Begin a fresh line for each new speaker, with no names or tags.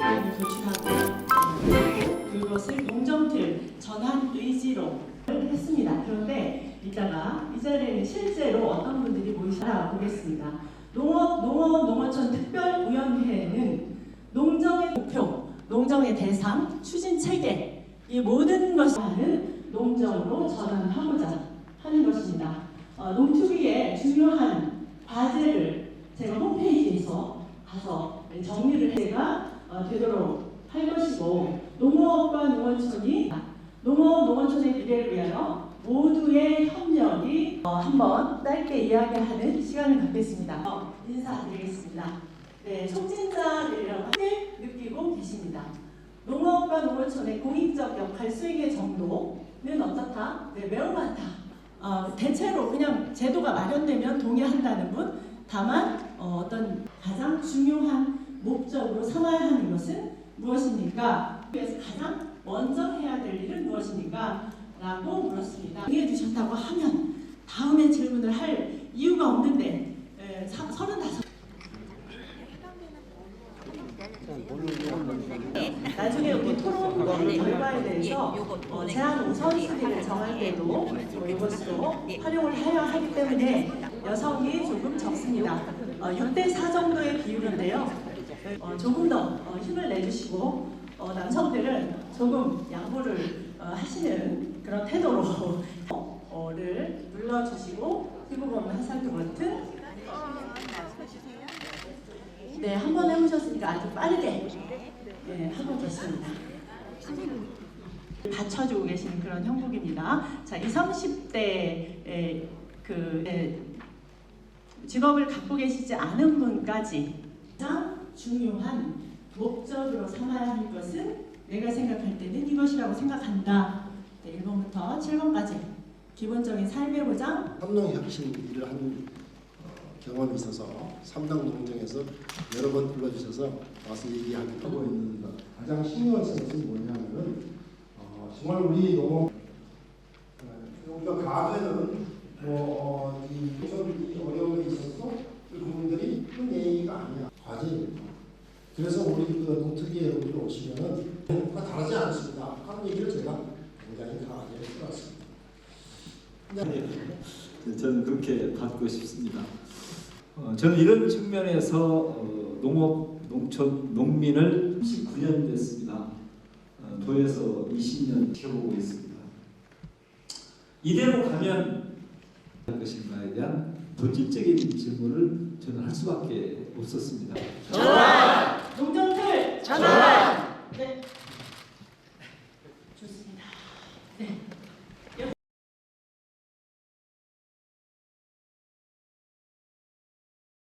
을 도출하고 그것을 농정틀 전환 의지로 했습니다. 그런데 이따가 이 자리에는 실제로 어떤 분들이 모이시라 보겠습니다. 농업 농업 농어촌 특별위원회는 농정의 목표, 농정의 대상, 추진 체계 이 모든 것을 농정으로 전환하고자 하는 것입니다. 어, 농투기의 중요한 과제를 제가 홈페이지에서 가서 정리를 해가 어, 되도록 할 것이고 농업과 농어촌이 농업 농어촌의 미래를 위하여 모두의 협력이 어, 한번 짧게 이야기하는 시간을 갖겠습니다. 어, 인사드리겠습니다. 네, 촉진자들이라고 함께 느끼고 계십니다. 농업과 농어촌의 공익적 역할 수행의 정도는 어떻다? 네, 매우 많다. 어, 대체로 그냥 제도가 마련되면 동의한다는 분, 다만 어, 어떤 가장 중요한 목적으로 삼아야 하는 것은 무엇입니까? 그래서 가장 먼저 해야 될 일은 무엇입니까? 라고 물었습니다. 이해 주셨다고 하면 다음에 질문을 할 이유가 없는데 에, 사- 35 나중에 우리 토론 결과에 대해서 어, 제한 우선순위를 정할 때도 어, 이것으로 활용을 해야 하기 때문에 여성이 조금 적습니다. 어, 6대 4 정도의 비율인데요. 어, 조금 더 어, 힘을 내주시고 어, 남성들은 조금 양보를 어, 하시는 그런 태도로 어, 를 눌러주시고 피부범 화살표 버튼 네, 한 번 해보셨으니까 아주 빠르게 네, 하고 계십니다. 받쳐주고 계시는 그런 형국입니다. 자, 20, 30대 그 에, 직업을 갖고 계시지 않은 분까지 중요한 목적으로 삼아야 할 것은 내가 생각할 때는 이것이라고 생각한다. 네, 1번부터 7번까지 기본적인 삶의 보장,
삼농 혁신 일을 한 어, 경험이 있어서 삼당 농정에서 여러 번 불러주셔서 와서 얘기하고
하고 있는 것. 가장 신경을 쓰는 것은 뭐냐면은 어, 정말 우리 농업 어, 우리가 과거에는 뭐이 농업이 어려움이 있어서 그 부분들이 큰 얘기가 아니야 과제입니다. 그 농특위 여러분들 오시면은 다 다르지 않습니다. 하는 얘기를 제가 굉장히 강하게 해왔습니다.
네, 저는 그렇게 받고 싶습니다. 어, 저는 이런 측면에서 어, 농업, 농촌, 농민을 19년 됐습니다. 어, 도에서 20년 지켜보고 있습니다. 이대로 가면 할 것인가에 대한 본질적인 질문을 저는 할 수밖에 없었습니다.
네. 좋습